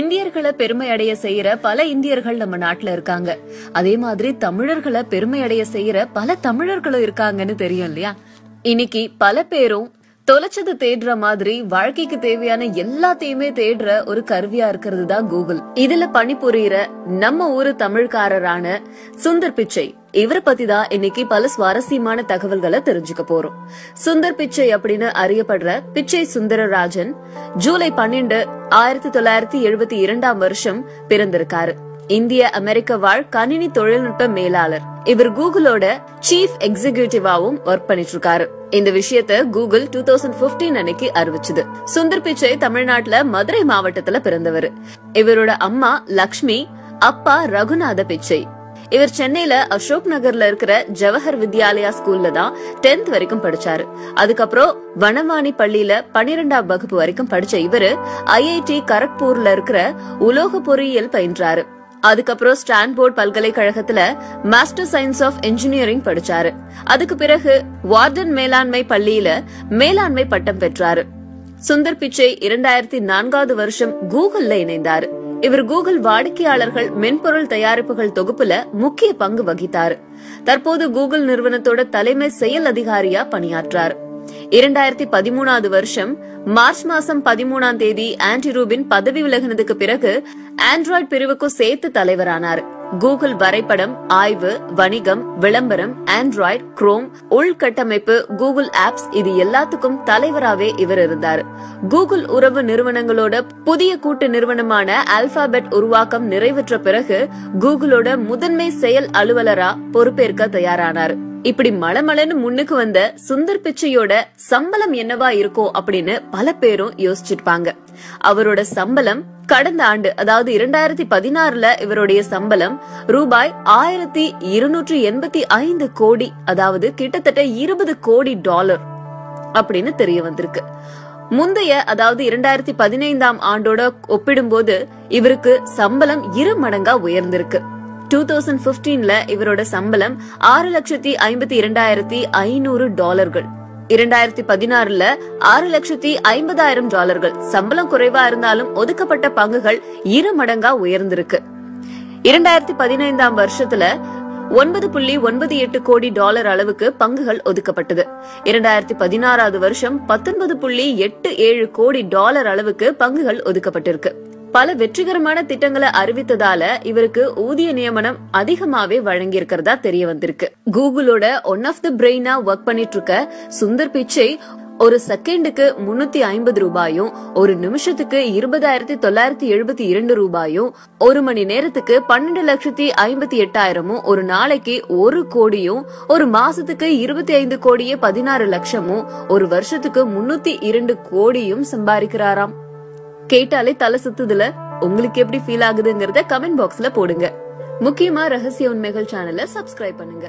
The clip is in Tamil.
இந்தியர்களை பெருமை அடைய செய்யற பல இந்தியர்கள் நம்ம நாட்டுல இருக்காங்க. அதே மாதிரி தமிழர்களை பெருமை அடைய செய்யற பல தமிழர்களும் இருக்காங்கன்னு தெரியும் இல்லையா? இன்னைக்கு பல பேரும் தொலைச்சது தேடுற மாதிரி வாழ்க்கைக்கு தேவையான எல்லாத்தையுமே தேடுற ஒரு கருவியா இருக்கிறது தான் கூகுள். இதுல பணிபுரியற நம்ம ஊரு தமிழ்காரரான சுந்தர் பிச்சை. இவரை பத்தி தான் இன்னைக்கு பல சுவாரஸ்யமான தகவல்களை தெரிஞ்சுக்க போறோம். சுந்தர் பிச்சை அப்படின்னு அறியப்படுற பிச்சை சுந்தரராஜன் ஜூலை பன்னெண்டு ஆயிரத்தி தொள்ளாயிரத்தி எழுபத்தி இரண்டாம் வருஷம் பிறந்திருக்காரு. இந்திய அமெரிக்க வாழ் கணினி தொழில்நுட்ப மேலாளர். இவர் கூகுளோட சீஃப் எக்ஸிகியூட்டிவாவும் ஒர்க் பண்ணிட்டு இருக்காரு இந்த விஷயத்த கூகுள் டூ தௌசண்ட் பிப்டீன் அன்னைக்கு அறிவிச்சது. சுந்தர் பிச்சை தமிழ்நாட்டுல மதுரை மாவட்டத்துல பிறந்தவர். இவரோட அம்மா லக்ஷ்மி அப்பா ரகுநாத பிச்சை. இவர் சென்னையில அசோக் நகர்ல இருக்கிற ஜவஹர் வித்யாலயா ஸ்கூல்ல தான் டென்த் வரைக்கும் படிச்சாரு. அதுக்கப்புறம் வனவாணி பள்ளியில பன்னிரெண்டாம் வகுப்பு வரைக்கும் படிச்ச இவரு ஐஐடி கரக்பூர்ல இருக்கிற உலோக பொறியியல் பயின்றாரு. அதுக்கப்புறம் ஸ்டான்போர்ட் பல்கலைக்கழகத்துல மாஸ்டர் சயின்ஸ் ஆஃப் இன்ஜினியரிங் படிச்சாரு. அதுக்கு பிறகு வார்டன் மேலாண்மை பள்ளியில மேலாண்மை பட்டம் பெற்றாரு. சுந்தர் பிச்சை இரண்டாயிரத்தி நான்காவது வருஷம் கூகுள்ல இணைந்தாரு. இவர் கூகுள் வாடிக்கையாளர்கள் மென்பொருள் தயாரிப்புகள் தொகுப்புல முக்கிய பங்கு வகித்தார். தற்போது கூகுள் நிறுவனத்தோட தலைமை செயல் அதிகாரியா பணியாற்றார். இரண்டாயிரத்தி பதிமூணாவது வருஷம் மார்ச் மாசம் பதிமூணாம் தேதி ஆண்டி ரூபின் பதவி விலகினதுக்கு பிறகு ஆண்ட்ராய்டு பிரிவுக்கும் சேர்த்து தலைவரானார். கூகுள் வரைபடம் ஆய்வு வணிகம் விளம்பரம் ஆண்ட்ராய்டு குரோம் உள்கட்டமைப்பு கூகுள் ஆப்ஸ் இது எல்லாத்துக்கும் தலைவராவே இவர் இருந்தார். கூகுள் உறவு நிறுவனங்களோட புதிய கூட்டு நிறுவனமான அல்பாபெட் உருவாக்கம் நிறைவேற்ற பிறகு கூகுளோட முதன்மை செயல் அலுவலரா பொறுப்பேற்க தயாரானார். இப்படி மலமலன்னு முன்னுக்கு வந்த சுந்தர் பிச்சையோட சம்பளம் என்னவா இருக்கும் அப்படின்னு பல பேரும் யோசிச்சிருப்பாங்க. அவரோட சம்பளம் கடந்த ஆண்டு அதாவது இரண்டாயிரத்தி பதினாறுல இவருடைய சம்பளம் ரூபாய் ஆயிரத்தி இருநூற்றி எண்பத்தி ஐந்து கோடி அதாவது கிட்டத்தட்ட இருபது கோடி டாலர் அப்படின்னு தெரிய வந்திருக்கு. முந்தைய அதாவது இரண்டாயிரத்தி பதினைந்தாம் ஆண்டோட ஒப்பிடும்போது இவருக்கு சம்பளம் இரு மடங்கா உயர்ந்திருக்கு. டூ தௌசண்ட் பிப்டீன்ல இவரோட சம்பளம் ஆறு லட்சத்தி ஐம்பத்தி இரண்டாயிரத்தி ஐநூறு டாலர்கள். இரண்டாயிரத்தி பதினாறுல ஆறு லட்சத்தி ஐம்பதாயிரம் டாலர்கள். சம்பளம் குறைவா இருந்தாலும் ஒதுக்கப்பட்ட பங்குகள் இரு மடங்கா உயர்ந்திருக்கு. இரண்டாயிரத்தி பதினைந்தாம் வருஷத்துல ஒன்பது புள்ளி ஒன்பது எட்டு கோடி டாலர் அளவுக்கு பங்குகள் ஒதுக்கப்பட்டது. இரண்டாயிரத்தி பதினாறாவது வருஷம் பத்தொன்பது புள்ளி எட்டு ஏழு கோடி டாலர் அளவுக்கு பங்குகள் ஒதுக்கப்பட்டிருக்கு. பல வெற்றிகரமான திட்டங்களை அறிவித்ததால இவருக்கு ஊதிய நியமனம் அதிகமாவே வழங்கியிருக்கிறதா தெரிய வந்திருக்கு. கூகுளோட ஒன் ஆஃப் த பிரெயினா ஒர்க் பண்ணிட்டு இருக்க சுந்தர் பிச்சை ஒரு செகண்டுக்கு முன்னூத்தி ஐம்பது ரூபாயும் ஒரு நிமிஷத்துக்கு இருபதாயிரத்தி தொள்ளாயிரத்தி எழுபத்தி இரண்டு ரூபாயும் ஒரு மணி நேரத்துக்கு பன்னெண்டு லட்சத்தி ஐம்பத்தி எட்டாயிரமும் ஒரு நாளைக்கு ஒரு கோடியும் ஒரு மாசத்துக்கு இருபத்தி ஐந்து கோடியே பதினாறு லட்சமும் ஒரு வருஷத்துக்கு முன்னூத்தி இரண்டு கோடியும் சம்பாதிக்கிறாராம். கேட்டாலே தலை சுத்துதுல. உங்களுக்கு எப்படி ஃபீல் ஆகுதுங்கறத கமெண்ட் பாக்ஸ்ல போடுங்க. முக்கியமா ரகசிய உண்மைகள் சேனலை சப்ஸ்கிரைப் பண்ணுங்க.